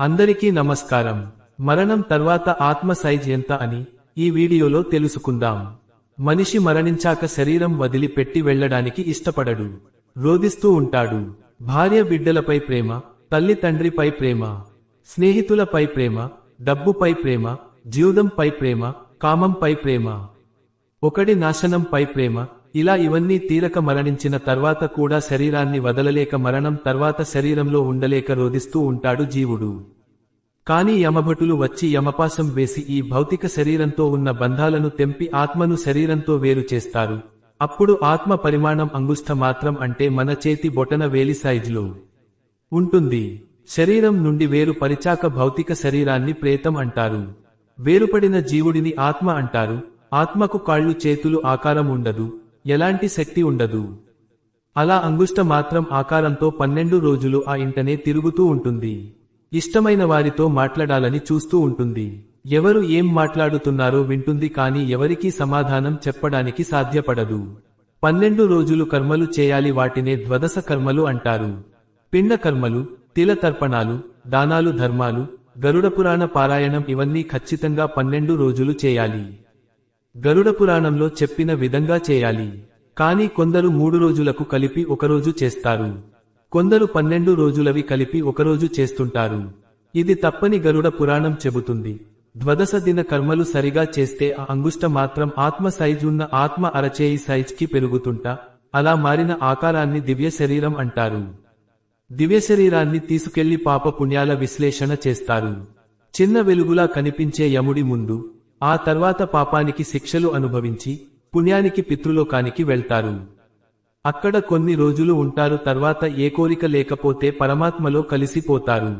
అందరికీ నమస్కారం. మరణం తర్వాత ఆత్మ సైజ్ ఎంత అని ఈ వీడియోలో తెలుసుకుందాం. మనిషి మరణించాక శరీరం వదిలి పెట్టి వెళ్ళడానికి ఇష్టపడడు. రోధిస్తూ ఉంటాడు. భార్య బిడ్డలపై ప్రేమ తల్లి తండ్రిపై ప్రేమ స్నేహితులపై ప్రేమ డబ్బుపై ప్రేమ జీవితంపై ప్రేమ కామంపై ప్రేమ ఒకడి నాశనంపై ప్రేమ ఇలా ఇవన్నీ తీరక మరణించిన తర్వాత కూడా శరీరాన్ని వదలలేక మరణం తర్వాత శరీరంలో ఉండలేక రోధిస్తూ ఉంటాడు జీవుడు. కాని యమభటులు వచ్చి యమపాసం వేసి ఈ భౌతిక శరీరంతో ఉన్న బంధాలను తెంపి ఆత్మను శరీరంతో వేరు చేస్తారు. అప్పుడు ఆత్మ పరిమాణం అంగుష్ట మాత్రం అంటే మన చేతి బొటన వేలి సైజులో ఉంటుంది. శరీరం నుండి వేరు పరిచాక భౌతిక శరీరాన్ని ప్రేతం అంటారు. వేరుపడిన జీవుడిని ఆత్మ అంటారు. ఆత్మకు కాళ్ళు చేతులు ఆకారం ఉండదు. ఎలాంటి శక్తి ఉండదు. అలా అంగుష్ట మాత్రం ఆకారంతో పన్నెండు రోజులు ఆ ఇంటనే తిరుగుతూ ఉంటుంది. ఇష్టమైన వారితో మాట్లాడాలని చూస్తూ ఉంటుంది. ఎవరు ఏం మాట్లాడుతున్నారో వింటుంది కాని ఎవరికీ సమాధానం చెప్పడానికి సాధ్యపడదు. పన్నెండు రోజులు కర్మలు చేయాలి వాటినే ద్వదశ కర్మలు అంటారు. పిండ కర్మలు తిల తర్పణాలు దానాలు ధర్మాలు గరుడ పురాణ పారాయణం ఇవన్నీ ఖచ్చితంగా పన్నెండు రోజులు చేయాలి. గరుడ పురాణంలో చెప్పిన విధంగా చేయాలి. కానీ కొందరు మూడు రోజులకు కలిపి ఒకరోజు చేస్తారు. కొందరు పన్నెండు రోజులవి కలిపి ఒకరోజు చేస్తుంటారు. ఇది తప్పని గరుడ పురాణం చెబుతుంది. ద్వాదశ దిన కర్మలు సరిగా చేస్తే ఆ అంగుష్ట మాత్రం ఆత్మ సైజ్ ఉన్న ఆత్మ అరచేయి సైజ్కి పెరుగుతుంటా అలా మారిన ఆకారాన్ని దివ్య శరీరం అంటారు. దివ్య శరీరాన్ని తీసుకెళ్ళి పాప పుణ్యాల విశ్లేషణ చేస్తారు. చిన్న వెలుగులా కనిపించే యముడి ముందు ఆ తర్వాత పాపానికి శిక్షలు అనుభవించి పుణ్యానికి పితృలోకానికి వెళ్తారు. అక్కడ కొన్ని రోజులు ఉంటారు తర్వాత ఏ కోరిక లేకపోతే పరమాత్మలో కలిసిపోతారు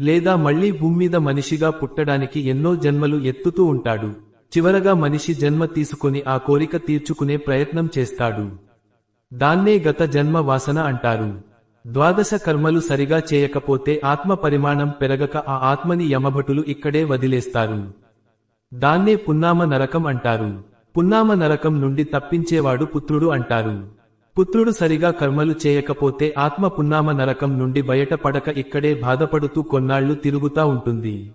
లేదా మళ్ళీ భూమ్మీద మనిషిగా పుట్టడానికి ఎన్నో జన్మలు ఎత్తుతూ ఉంటాడు. చివరగా మనిషి జన్మ తీసుకుని ఆ కోరిక తీర్చుకునే ప్రయత్నం చేస్తాడు. దాన్నే గత జన్మ వాసన అంటారు. ద్వాదశ కర్మలు సరిగా చేయకపోతే ఆత్మ పరిమాణం పెరగక ఆ ఆత్మని యమభటులు ఇక్కడే వదిలేస్తారు. దాన్నే పున్నామ నరకం అంటారు. పున్నామ నరకం నుండి తప్పించేవాడు పుత్రుడు అంటారు. పుత్రుడు సరిగా కర్మలు చేయకపోతే ఆత్మ పున్నామ నరకం నుండి బయటపడక ఇక్కడే బాధపడుతూ కొన్నాళ్ళు తిరుగుతా ఉంటుంది.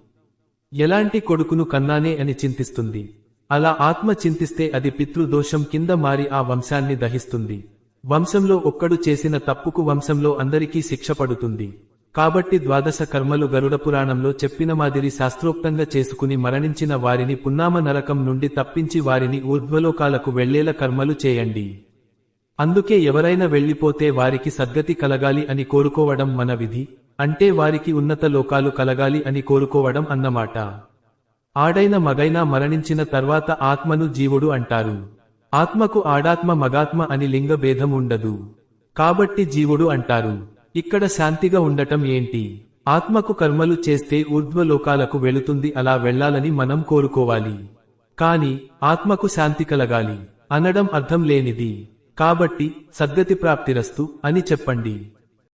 ఎలాంటి కొడుకును కన్నానే అని చింతిస్తుంది. అలా ఆత్మ చింతిస్తే అది పితృదోషం కింద మారి ఆ వంశాన్ని దహిస్తుంది. వంశంలో ఒక్కడు చేసిన తప్పుకు వంశంలో అందరికీ శిక్ష పడుతుంది. కాబట్టి ద్వాదశ కర్మలు గరుడ పురాణంలో చెప్పిన మాదిరి శాస్త్రోక్తంగా చేసుకుని మరణించిన వారిని పున్నామ నరకం నుండి తప్పించి వారిని ఊర్ధ్వలోకాలకు వెళ్ళేల కర్మలు చేయండి. అందుకే ఎవరైనా వెళ్ళిపోతే వారికి సద్గతి కలగాలి అని కోరుకోవడం మన విధి అంటే వారికి ఉన్నత లోకాలు కలగాలి అని కోరుకోవడం అన్నమాట. ఆడైన మగైనా మరణించిన తర్వాత ఆత్మను జీవుడు అంటారు. ఆత్మకు ఆడాత్మ మగాత్మ అని లింగ భేదం ఉండదు. కాబట్టి జీవుడు అంటారు. ఇక్కడ శాంతిగా ఉండటం ఏంటి? ఆత్మకు కర్మలు చేస్తే ఊర్ధ్వలోకాలకు వెళుతుంది అలా వెళ్ళాలని మనం కోరుకోవాలి. కాని ఆత్మకు శాంతి కలగాలి. అనడం అర్థం లేనిది. కాబట్టి సద్గతి ప్రాప్తిరస్తు అని చెప్పండి.